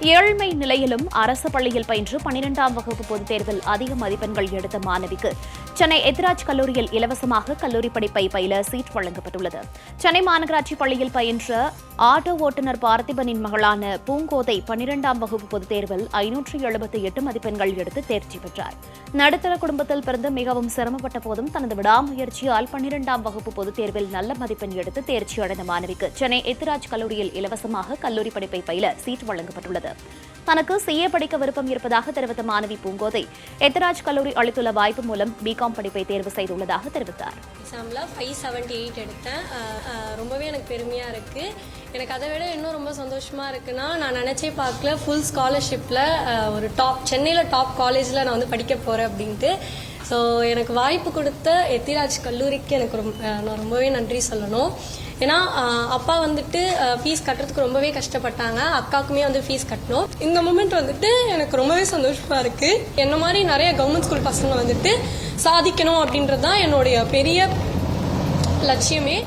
ஏழ்மை நிலையிலும் அரசு பள்ளியில் பயின்று பனிரெண்டாம் வகுப்பு பொதுத் தேர்வில் அதிக மதிப்பெண்கள் எடுத்த மாணவிக்கு சென்னை எத்ராஜ் கல்லூரியில் இலவசமாக கல்லூரி படிப்பை பயில சீட் வழங்கப்பட்டுள்ளது. சென்னை மாநகராட்சி பள்ளியில் பயின்ற ஆட்டோ ஓட்டுநர் பார்த்திபனின் மகளான பூங்கோதை பனிரெண்டாம் வகுப்பு பொதுத் தேர்வில் ஐநூற்று எழுபத்தி எட்டு மதிப்பெண்கள் எடுத்து தேர்ச்சி பெற்றார். நடுத்தர குடும்பத்தில் பிறந்து மிகவும் சிரமப்பட்ட போதும் தனது விடாமுயற்சியால் பன்னிரெண்டாம் வகுப்பு பொதுத் தேர்வில் நல்ல மதிப்பெண் எடுத்து தேர்ச்சி அடைந்த மாணவிக்கு சென்னை எத்ராஜ் கல்லூரியில் இலவசமாக கல்லூரி படிப்பை பயில சீட் வழங்கப்பட்டுள்ளது. தனக்கு சிஏ படிக்க விருப்பம் இருப்பதாக தெரிவித்த மாணவி பூங்கோதை எத்ராஜ் கல்லூரி அளித்துள்ள வாய்ப்பு மூலம் பிகாம் படிப்பை தேர்வு செய்துள்ளதாக தெரிவித்தார். எக்ஸாமில் ஃபைவ் செவன்ட்டி எயிட் எடுத்தேன். ரொம்பவே எனக்கு பெருமையாக இருக்குது எனக்கு அதை விட இன்னும் ரொம்ப சந்தோஷமாக இருக்குன்னா நான் நினச்சே பார்க்கல ஃபுல் ஸ்காலர்ஷிப்பில் ஒரு டாப் சென்னையில் டாப் காலேஜில் நான் வந்து படிக்க போகிறேன் அப்படின்ட்டு. ஸோ எனக்கு வாய்ப்பு கொடுத்த எத்திராஜ் கல்லூரிக்கு எனக்கு ரொம்ப நான் ரொம்பவே நன்றி சொல்லணும். ஏன்னா அப்பா வந்துட்டு ஃபீஸ் கட்டுறதுக்கு ரொம்பவே கஷ்டப்பட்டாங்க. அக்காவுக்குமே வந்து ஃபீஸ் கட்டணும். இந்த மூமெண்ட் வந்துட்டு எனக்கு ரொம்பவே சந்தோஷமாக இருக்குது என்ன மாதிரி நிறைய கவர்மெண்ட் ஸ்கூல் பசங்க வந்துட்டு சாதிக்கணும் அப்படின்றது தான் என்னுடைய பெரிய லட்சியமே.